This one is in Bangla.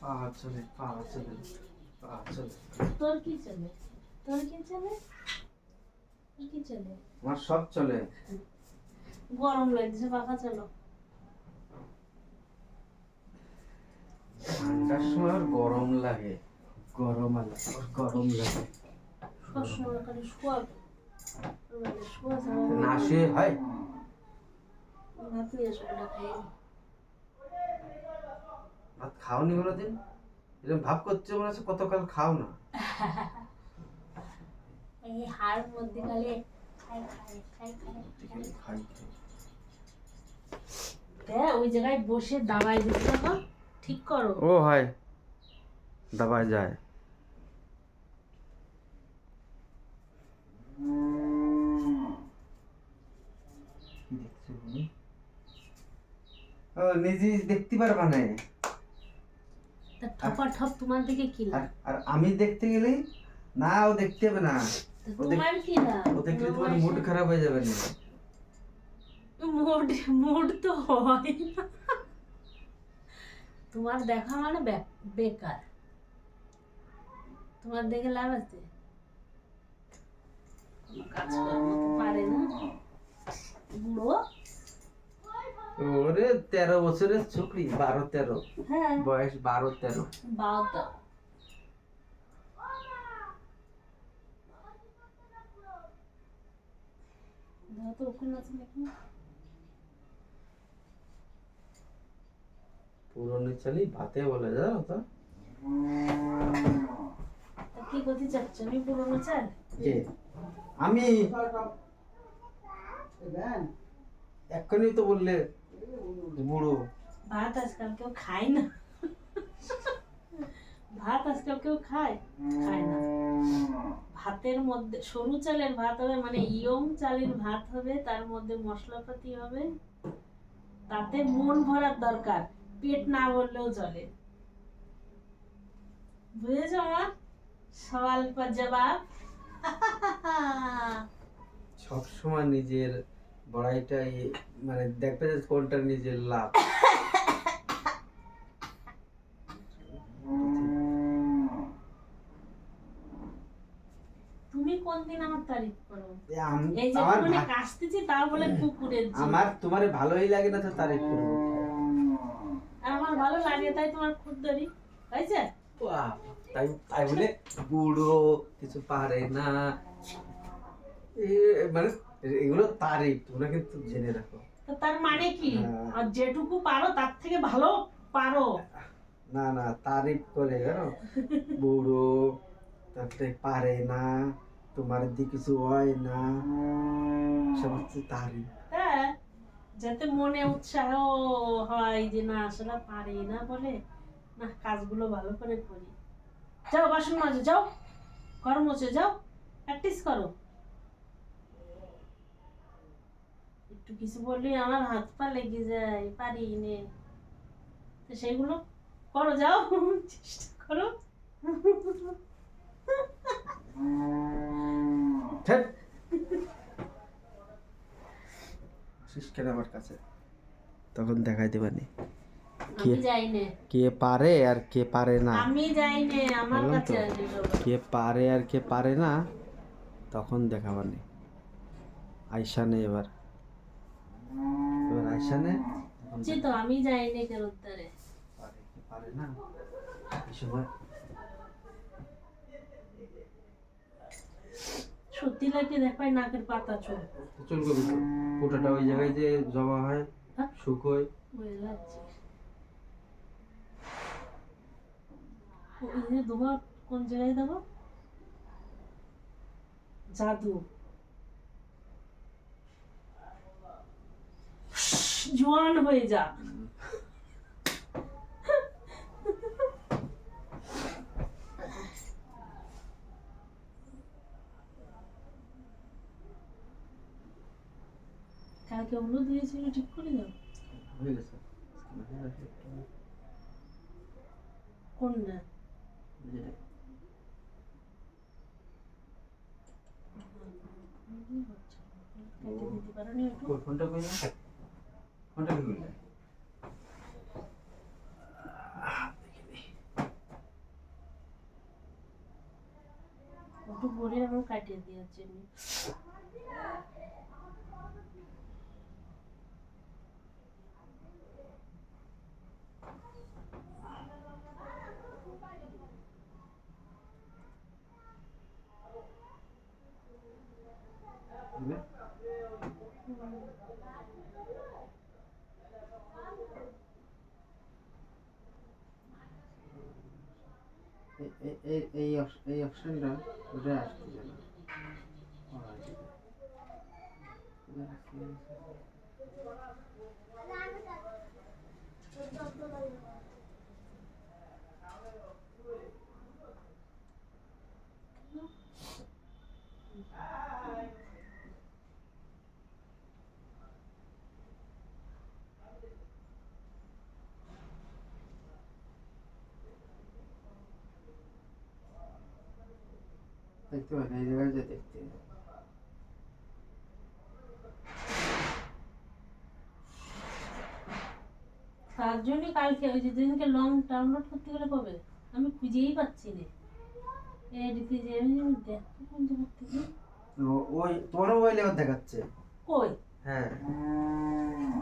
পা- চলে পা চলে পা চলে। তোর কি চলে? তোর কি চলে? তোর কি চলে? আমার সব চলে। গরম লাগছে পাখা চলো। ঠান্ডার সময় আর গরম লাগে। গরম আর আর গরম লাগে। সবসময় খালি শোয়া। শোয়া না শুয়ে হয়? ভাত নিয়ে এসো ওটা খাই। ভাত খাওনি কোনো দিন এরকম ভাব করছে মনে হচ্ছে কতকাল খাও না। এই হাড় মধ্যে ওই জায়গায় বসে দিতে ঠিক করো। হয়। দাবায় যায়? ও নিজে দেখতে পারবা না। তা ঠপা ঠপ তোমার দিকে কি আর আর আমি দেখতে গেলেই না ও দেখতে হবে না। তোমার কি লাগ ও দেখলে তোমার মুড খারাপ হয়ে যাবে না। মুড মুড তো হয় না। তোমার দেখা মানে বেকার। তোমার দেখে লাভ আছে? কোনো কাজকর্ম তো পারে না বুড়ো ওরে তেরো বছরের ছোকরি বারো তেরো। হ্যাঁ। বয়স বারো তেরো। পুরনো চালি ভাতে বলে জানো তো? কি করতে চাচ্ছ? আমি পুরোনো চাল? আমি এক্ষুনি তো বললে বুড়ো। ভাত আজকাল কেউ খায় না। ভাত আজকাল কেউ খায়? খায় না। ভাতের মধ্যে সরু চালের ভাত হবে মানে ইয়ং চালের ভাত হবে তার মধ্যে মশলাপাতি হবে। তাতে মন ভরার দরকার পেট না ভরলেও চলে। বুঝেছ আমার? সওয়াল পর জবাব। সব সময় নিজের বড়াইটা মানে দেখবে যে কোনটা নিজের লাভ। তুমি কোন দিন আমার তারিফ করো? এই যে আমার কাশতেছি তাও বলে কুকুরের আমার তোমার ভালোই লাগে না তো তারিফ করব আর আমার ভালো লাগে তাই তোমার খুদ ধরি হয়েছে? তাই তাই বলে বুড়ো কিছু পারে না। মানে এগুলো তারিফ তোমরা কিন্তু জেনে রাখো। তো তার মানে কি? হ্যাঁ। আর যেটুকু পারো তার থেকে ভালো পারো। না না তারিফ করে জানো? বুড়ো তারপরে পারে না তোমার দিয়ে কিছু হয় না। হচ্ছে তারিফ হ্যাঁ যাতে মনে উৎসাহ হয় যে না আসলে পারি না বলে না কাজগুলো ভালো করে করি। যাও বাসন মাজো যাও ঘর মোছো যাও প্র্যাকটিস করো। একটু কিছু বললে আমার হাত পা লেগে যায় পারি নে। তো সেগুলো করো যাও চেষ্টা করো। ধ্যাৎ। আসিস কেন আমার কাছে? তখন দেখাই দেবানি যাই কে পারে আর কে পারে না। আমি যাই নে আমার কাছে। কে পারে আর কে পারে না তখন দেখাবানি আইসা নে এবার। এবার আইসা নে তখন তো আমি যাই নে কেন উত্তরে পারে না? এই সময় সত্যি লাগে দেখাই নাকের পাতা চুল। কবি ফোটাটা ওই জায়গায় যে জমা হয় হ্যাঁ? শুকোয় বুঝতে পারছি ও, এই যে দেবো কোন জায়গায় দেবো? জাদু। জোয়ান হয়ে যা। কালকে হলুদ হয়েছিল ঠিক করে দাও। হয়ে গেছে। দিতে পারো একটু? ফোনটা কই না? কোনটা কি আমার কাটিয়ে দিয়েছে এই এই অপশনটা ওটা আসতে জানা দেখতে পাই না এই জায়গায় যে দেখতে তার জন্যই কালকে ওই যে যেদিনকে লং ডাউনলোড করতে গেলে কবে? আমি খুঁজেই পাচ্ছি না। এদিকে ওই তোমার মোবাইলে দেখাচ্ছে? কই? হ্যাঁ। হ্যাঁ।